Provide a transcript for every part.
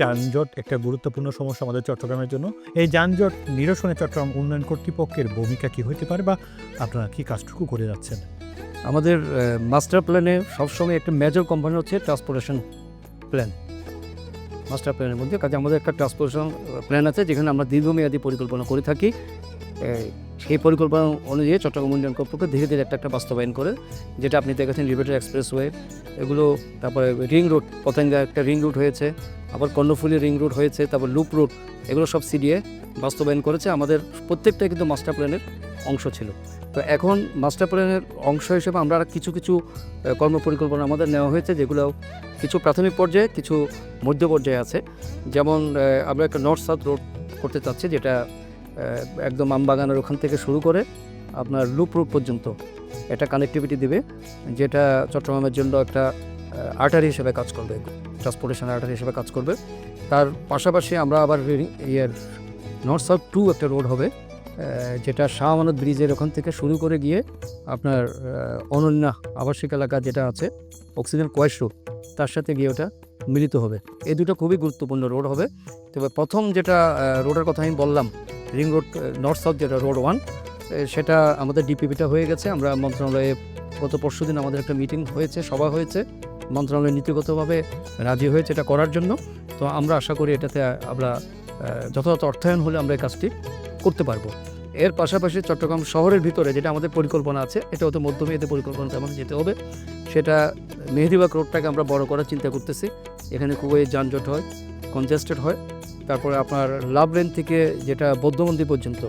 যানজট একটা গুরুত্বপূর্ণ সমস্যা আমাদের চট্টগ্রামের জন্য। এই যানজট নিরসনে চট্টগ্রাম উন্নয়ন কর্তৃপক্ষের ভূমিকা কি হতে পারে বা আপনারা কি কাজটুকু করে যাচ্ছেন? আমাদের মাস্টার প্ল্যানে সবসময় একটা মেজর কোম্পানি হচ্ছে ট্রান্সপোর্টেশন প্ল্যান মাস্টার প্ল্যানের মধ্যে কাজে আমাদের একটা ট্রান্সপোর্টেশন প্ল্যান আছে, যেখানে আমরা দীর্ঘমেয়াদী পরিকল্পনা করে থাকি। সেই পরিকল্পনা অনুযায়ী চট্টগ্রাম উন্নয়ন কর্তৃপক্ষ ধীরে ধীরে একটা একটা বাস্তবায়ন করে, যেটা আপনি দেখেছেন লিবার্টি এক্সপ্রেসওয়ে এগুলো, তারপরে রিং রুট পতেঙ্গা একটা রিং রুট হয়েছে, আবার কর্ণফুলি রিং রুট হয়েছে, তারপর লুপ রুট এগুলো সব সিডিএ বাস্তবায়ন করেছে। আমাদের প্রত্যেকটাই কিন্তু মাস্টার প্ল্যানের অংশ ছিল। তো এখন মাস্টার প্ল্যানের অংশ হিসেবে আমরা কিছু কিছু কর্মপরিকল্পনা আমাদের নেওয়া হয়েছে যেগুলো কিছু প্রাথমিক পর্যায়ে, কিছু মধ্য পর্যায়ে আছে। যেমন আমরা একটা নর্থ সাউথ রোড করতে চাচ্ছি, যেটা একদম আমবাগানের ওখান থেকে শুরু করে আপনার লুপ রোড পর্যন্ত এটা কানেক্টিভিটি দিবে, যেটা চট্টগ্রামের জন্য একটা আর্টারি হিসেবে কাজ করবে ট্রান্সপোর্টেশন আর্টারি হিসেবে কাজ করবে। তার পাশাপাশি আমরা আবার ইয়ের নর্থ সাউথ টু একটা রোড হবে যেটা শাহ আমানত ব্রিজের ওখান থেকে শুরু করে গিয়ে আপনার অনন্যা আবাসিক এলাকা যেটা আছে অক্সিজেন কোয়েস রোড তার সাথে গিয়ে ওটা মিলিত হবে। এই দুটো খুবই গুরুত্বপূর্ণ রোড হবে। তবে প্রথম যেটা রোডের কথা আমি বললাম রিং রোড নর্থ সাউথ যেটা রোড ওয়ান সেটা আমাদের ডিপিপিটা হয়ে গেছে। আমরা মন্ত্রণালয়ে গত পরশু দিন আমাদের একটা মিটিং হয়েছে, সভা হয়েছে। মন্ত্রণালয় নীতিগতভাবে রাজি হয়েছে এটা করার জন্য। তো আমরা আশা করি এটাতে আমরা যথাযথ অর্থায়ন হলে আমরা এই কাজটি করতে পারব। এর পাশাপাশি চট্টগ্রাম শহরের ভিতরে যেটা আমাদের পরিকল্পনা আছে এটা হতে মধ্যমেয়াদী পরিকল্পনাতে আমাদের যেতে হবে। সেটা মেহেদিবাগ রোডটাকে আমরা বড় করার চিন্তা করতেছি। এখানে খুবই যানজট হয় কনজেস্টেড হয়। তারপরে আপনার লাভ লেন থেকে যেটা বৌদ্ধ মন্দির পর্যন্ত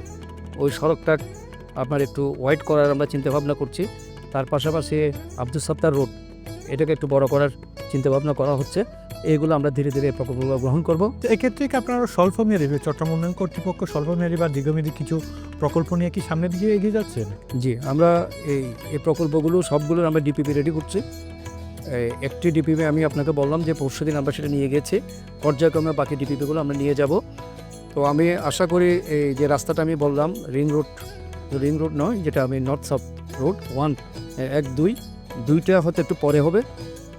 ওই সড়কটা আপনার একটু ওয়াইড করার আমরা চিন্তাভাবনা করছি। তার পাশাপাশি আব্দুল সত্তার রোড এটাকে একটু বড় করার চিন্তাভাবনা করা হচ্ছে। এইগুলো আমরা ধীরে ধীরে প্রকল্পগুলো গ্রহণ করব। এক্ষেত্রে কি আপনারা স্বল্পমেয়াদী চট্টগ্রাম উন্নয়ন কর্তৃপক্ষ স্বল্পমেয়াদী বা দীর্ঘমেয়াদী কিছু প্রকল্প নিয়ে কি সামনের দিকে এগিয়ে যাচ্ছেন জি আমরা এই এই প্রকল্পগুলো সবগুলোর আমরা ডিপিপি রেডি করছি। একটি ডিপিপি আমি আপনাকে বললাম যে পরশু দিন আমরা সেটা নিয়ে গেছি। পর্যায়ক্রমে বাকি ডিপিপিগুলো আমরা নিয়ে যাব। তো আমি আশা করি এই যে রাস্তাটা আমি বললাম রিং রোড রিং রোড নয় যেটা আমি নর্থ সাউথ রোড ওয়ান এক দুই দুইটা হয়তো একটু পরে হবে।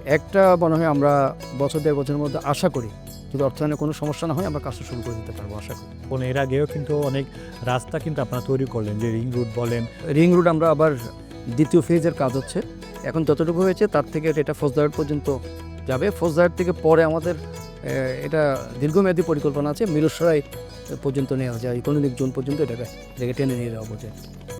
একটা মনে হয় আমরা বছর দেড় বছরের মধ্যে আশা করি যদি অর্থায়নে কোনো সমস্যা না হয় আমরা কাজটা শুরু করে দিতে পারব আশা করি। এবং এর আগেও কিন্তু অনেক রাস্তা কিন্তু আপনারা তৈরি করলেন যে রিং রুট বলেন। রিং রোড আমরা আবার দ্বিতীয় ফেজের কাজ হচ্ছে। এখন যতটুকু হয়েছে, তার থেকে এটা ফৌজদার পর্যন্ত যাবে। ফৌজদার থেকে পরে আমাদের এটা দীর্ঘমেয়াদী পরিকল্পনা আছে। মিরসরাই পর্যন্ত নেওয়া যায়। ইকোনমিক জোন পর্যন্ত এটাকে টেনে নিয়ে যাওয়া পর্যন্ত